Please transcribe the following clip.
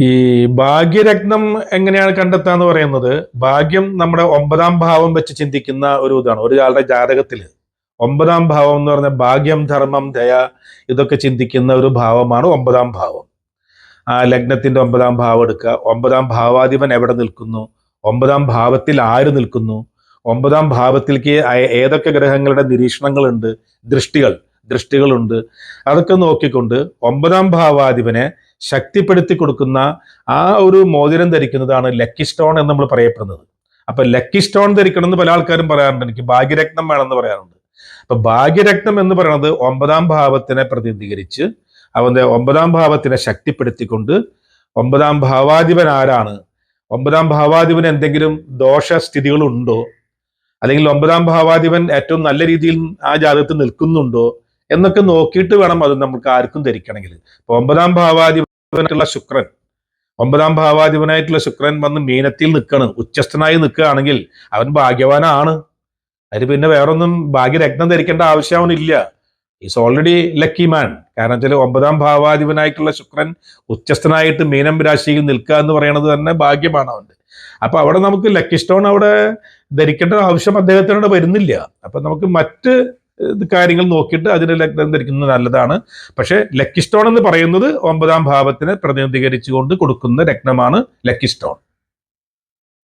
ഈ ഭാഗ്യരത്നം എങ്ങനെയാണ് കണ്ടെത്താന്ന് പറയുന്നത്? ഭാഗ്യം നമ്മുടെ ഒമ്പതാം ഭാവം വെച്ച് ചിന്തിക്കുന്ന ഒരു ഇതാണ്. ഒരാളുടെ ജാതകത്തിൽ ഒമ്പതാം ഭാവം എന്ന് പറഞ്ഞ ഭാഗ്യം ധർമ്മം ദയ ഇതൊക്കെ ചിന്തിക്കുന്ന ഒരു ഭാവമാണ് ഒമ്പതാം ഭാവം. ആ ലഗ്നത്തിന്റെ ഒമ്പതാം ഭാവം എടുക്കുക. ഒമ്പതാം ഭാവാധിപൻ എവിടെ നിൽക്കുന്നു? ഒമ്പതാം ഭാവത്തിൽ ആര് നിൽക്കുന്നു? ഒമ്പതാം ഭാവത്തിലേക്ക് ഏതൊക്കെ ഗ്രഹങ്ങളുടെ നിരീക്ഷണങ്ങളുണ്ട്? ദൃഷ്ടികൾ ദൃഷ്ടികളുണ്ട്. അതൊക്കെ നോക്കിക്കൊണ്ട് ഒമ്പതാം ഭാവാധിപനെ ശക്തിപ്പെടുത്തി കൊടുക്കുന്ന ആ ഒരു മോതിരം ധരിക്കുന്നതാണ് ലക്കി സ്റ്റോൺ എന്ന് നമ്മൾ പറയപ്പെടുന്നത്. അപ്പൊ ലക്കി സ്റ്റോൺ ധരിക്കണം എന്ന് പല ആൾക്കാരും പറയാറുണ്ട്. എനിക്ക് ഭാഗ്യരത്നം വേണമെന്ന് പറയാറുണ്ട്. അപ്പൊ ഭാഗ്യരത്നം എന്ന് പറയുന്നത് ഒമ്പതാം ഭാവത്തിനെ പ്രതിനിധീകരിച്ച് അവന്റെ ഒമ്പതാം ഭാവത്തിനെ ശക്തിപ്പെടുത്തിക്കൊണ്ട് ഒമ്പതാം ഭാവാധിപൻ ആരാണ്? ഒമ്പതാം ഭാവാധിപൻ എന്തെങ്കിലും ദോഷസ്ഥിതികളുണ്ടോ? അല്ലെങ്കിൽ ഒമ്പതാം ഭാവാധിപൻ ഏറ്റവും നല്ല രീതിയിൽ ആ ജാതകത്തിൽ നിൽക്കുന്നുണ്ടോ? എന്നൊക്കെ നോക്കിയിട്ട് വേണം അത് നമുക്ക് ആർക്കും ധരിക്കണമെങ്കിൽ. ഒമ്പതാം ഒമ്പതാം ഭാവാധിപനായിട്ടുള്ള ശുക്രൻ. ഒമ്പതാം ഭാവാധിപനായിട്ടുള്ള ശുക്രൻ വന്ന് മീനത്തിൽ നിൽക്കണം ഉച്ചസ്ഥനായി നിൽക്കുകയാണെങ്കിൽ അവൻ ഭാഗ്യവാനാണ്. അതിന് പിന്നെ വേറൊന്നും ഭാഗ്യരത്നം ധരിക്കേണ്ട ആവശ്യം അവനില്ല. ഈസ് ഓൾറെഡി ലക്കി മാൻ കാരണം വെച്ചാൽ ഒമ്പതാം ഭാവാധിപനായിട്ടുള്ള ശുക്രൻ ഉച്ചസ്ഥനായിട്ട് മീനം രാശിയിൽ നിൽക്കുക എന്ന് പറയുന്നത് തന്നെ ഭാഗ്യമാണ് അവന്റെ. അപ്പൊ അവിടെ നമുക്ക് ലക്കി സ്റ്റോൺ അവിടെ ധരിക്കേണ്ട ആവശ്യം അദ്ദേഹത്തിനോട് വരുന്നില്ല. അപ്പൊ നമുക്ക് മറ്റ് കാര്യങ്ങൾ നോക്കിയിട്ട് അതിന് ലഗ്നം ധരിക്കുന്നത് നല്ലതാണ്. പക്ഷേ ലക്കി സ്റ്റോൺ എന്ന് പറയുന്നത് ഒമ്പതാം ഭാവത്തിനെ പ്രതിനിധീകരിച്ചുകൊണ്ട് കൊടുക്കുന്ന രത്നമാണ് ലക്കി സ്റ്റോൺ